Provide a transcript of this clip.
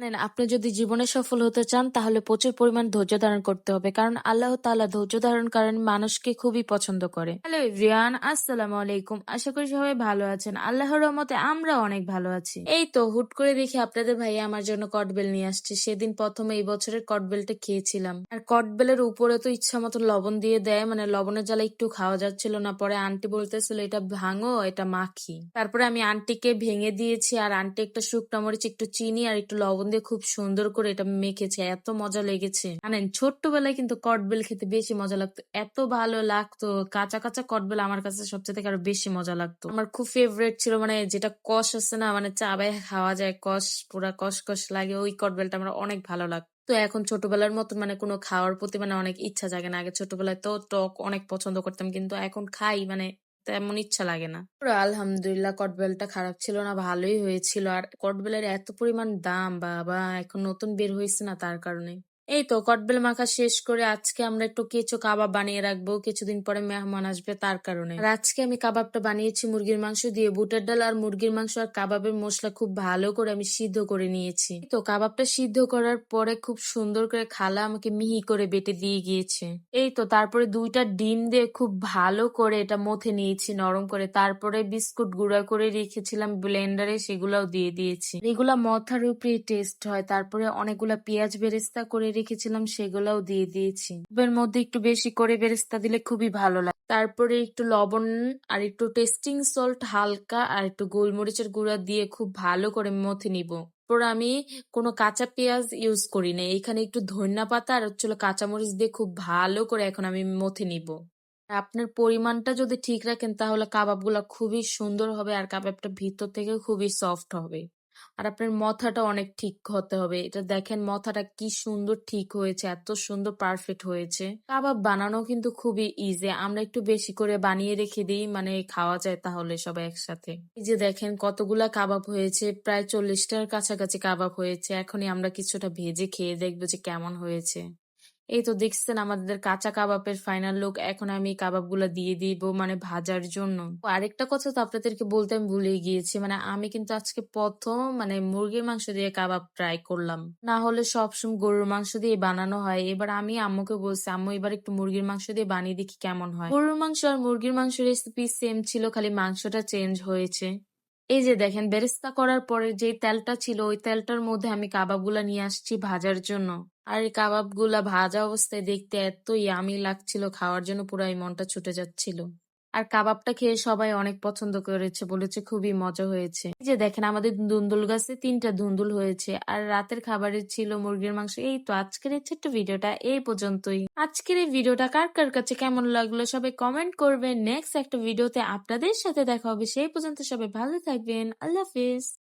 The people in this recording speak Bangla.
জানেন আপনি যদি জীবনে সফল হতে চান, তাহলে প্রচুর পরিমাণ ধৈর্য ধারণ করতে হবে, কারণ আল্লাহ তাআলা ধৈর্য ধারণ করেন মানুষকে খুবই পছন্দ করে। হ্যালো এভরিওয়ান, আসসালামু আলাইকুম। আশা করি সবাই ভালো আছেন। আল্লাহর রহমতে আমরা অনেক ভালো আছি। এই তো হুট করে দেখি আপনাদের ভাই আমার জন্য কটবেল নিয়ে আসছে। সেদিন প্রথমে এই বছরের কটবেলটা খেয়েছিলাম। আর কটবেলের উপরে তো ইচ্ছা মতো লবণ দিয়ে দেয় মানে লবণের জ্বালা একটু খাওয়া যাচ্ছিল না। পরে আন্টি বলতেছিল, এটা ভাঙো, এটা মাখি। তারপরে আমি আন্টিকে ভেঙে দিয়েছি, আর আন্টি একটা শুকনো মরিচ, একটু চিনি, আর একটু লবণ দিয়ে খুব সুন্দর করে এটা মেখেছে, এত মজা লেগেছে। জানেন, ছোট্টবেলায় কিন্তু কটবেল খেতে বেশি মজা লাগতো, এত ভালো লাগতো। কাঁচা কাঁচা কটবেল আমার কাছে সবচেয়ে থেকে আরও বেশি মজা লাগতো। আমার খুব ফেভারিট ছিল মানে যেটা কষ আছে না মানে চাবায় খাওয়া যায়, কষ, পুরা কষ কষ লাগে, ওই কটবেলটা আমার অনেক ভালো লাগতো। তো এখন ছোটবেলার মতন মানে কোনো খাওয়ার প্রতি মানে অনেক ইচ্ছা জাগে না। আগে ছোটবেলায় তো টক অনেক পছন্দ করতাম, কিন্তু এখন খাই মানে তেমন ইচ্ছা লাগে না। আলহামদুলিল্লাহ কটবেলটা খারাপ ছিল না, ভালোই হয়েছিল। আর কটবেলের এত পরিমাণ দাম, বাবা! এখন নতুন বের হয়েছে না তার কারণে। এই তো কটবেল মাখা শেষ করে আজকে আমরা একটু কেঁচো কাবাব বানিয়ে রাখব। কিছুদিন পরে মেহমান আসবে তার কারণে। আর আজকে আমি কাবাবটা বানিয়েছি মুরগির মাংস দিয়ে। বুটের ডাল আর মুরগির মাংস আর কাবাবের মশলা খুব ভালো করে আমি সিদ্ধ করে নিয়েছি। তো, কাবাবটা সিদ্ধ করার পরে খুব সুন্দর করে খালা আমাকে মিহি করে বেটে দিয়ে গিয়েছে। এই তো, তারপরে দুইটা ডিম দিয়ে খুব ভালো করে এটা মথে নিয়েছি, নরম করে। তারপরে বিস্কুট গুঁড়া করে রেখেছিলাম, ব্লেন্ডারে সেগুলাও দিয়ে দিয়েছি। এগুলা মথার উপরে টেস্ট হয়। তারপরে অনেকগুলা পেঁয়াজ বেরেস্তা করে রেখেছিলাম সেগুলাও দিয়ে দিয়েছি। এর মধ্যে একটু বেশি করে বেরেস্তা দিলে খুবই ভালো লাগে। তারপরে একটু লবণ আর একটু টেস্টিং সল্ট হালকা আর একটু গোলমরিচের গুঁড়া দিয়ে খুব ভালো করে মথে নিব। তারপর আমি কোনো কাঁচা পেঁয়াজ ইউজ করি না এখানে একটু ধনিয়া পাতা আর হচ্ছিল কাঁচামরিচ দিয়ে খুব ভালো করে এখন আমি মথে নিব। আপনার পরিমাণটা যদি ঠিক রাখেন তাহলে কাবাবগুলা খুবই সুন্দর হবে আর কাবাবটা ভিতর থেকে খুবই সফট হবে। আর আপনার মথাটা অনেক ঠিক হতে হবে। এটা দেখেন মথাটা কি সুন্দর ঠিক হয়েছে, এত সুন্দর পারফেক্ট হয়েছে। কাবাব বানানো কিন্তু খুবই ইজি আমরা একটু বেশি করে বানিয়ে রেখে দিই মানে খাওয়া যায় তাহলে সবাই একসাথে। এই যে দেখেন কতগুলা কাবাব হয়েছে, প্রায় চল্লিশটার কাছাকাছি কাবাব হয়েছে, এখনই আমরা কিছুটা ভেজে খেয়ে দেখব যে কেমন হয়েছে। এই তো দেখছেন আমাদের কাঁচা কাবাবের ফাইনাল লুক এখন আমি কাবাবগুলো দিয়ে দিব মানে ভাজার জন্য। আরেকটা কথা তো আপনাদেরকে বলতে আমি ভুলে গিয়েছি মানে আমি কিন্তু আজকে প্রথম মানে মুরগির মাংস দিয়ে কাবাব ট্রাই করলাম। না হলে সবসময় গরুর মাংস দিয়ে বানানো হয়। এবার আমি আম্মুকে বলছি, আম্মু, এবার একটু মুরগির মাংস দিয়ে বানিয়ে দেখি কেমন হয়। গরুর মাংস আর মুরগির মাংস রেসিপি সেম ছিল, খালি মাংসটা চেঞ্জ হয়েছে। এই যে দেখেন, বেরেস্তা করার পরে যে তেলটা ছিল, ওই তেলটার মধ্যে আমি কাবাবগুলা নিয়ে আসছি ভাজার জন্য। আর এই কাবাবগুলা ভাজা অবস্থায় দেখতে এত ইয়ামি লাগছিল, খাওয়ার জন্য পুরো এই মনটা ছুটে যাচ্ছিল। আর কাবাবটা খেয়ে সবাই অনেক পছন্দ করেছে বলেছে, খুবই মজা হয়েছে। যে দেখেন, আমাদের ধুন্দুল গাছে তিনটা ধুন্দুল হয়েছে, আর রাতের খাবারের ছিল মুরগির মাংস। এই তো আজকের এই ছোট্ট ভিডিওটা এই পর্যন্তই। আজকের এই ভিডিওটা কার কার কাছে কেমন লাগল সবাই কমেন্ট করবেন। নেক্সট একটা ভিডিওতে আপনাদের সাথে দেখা হবে, সেই পর্যন্ত সবাই ভালো থাকবেন। আল্লাহ হাফিজ।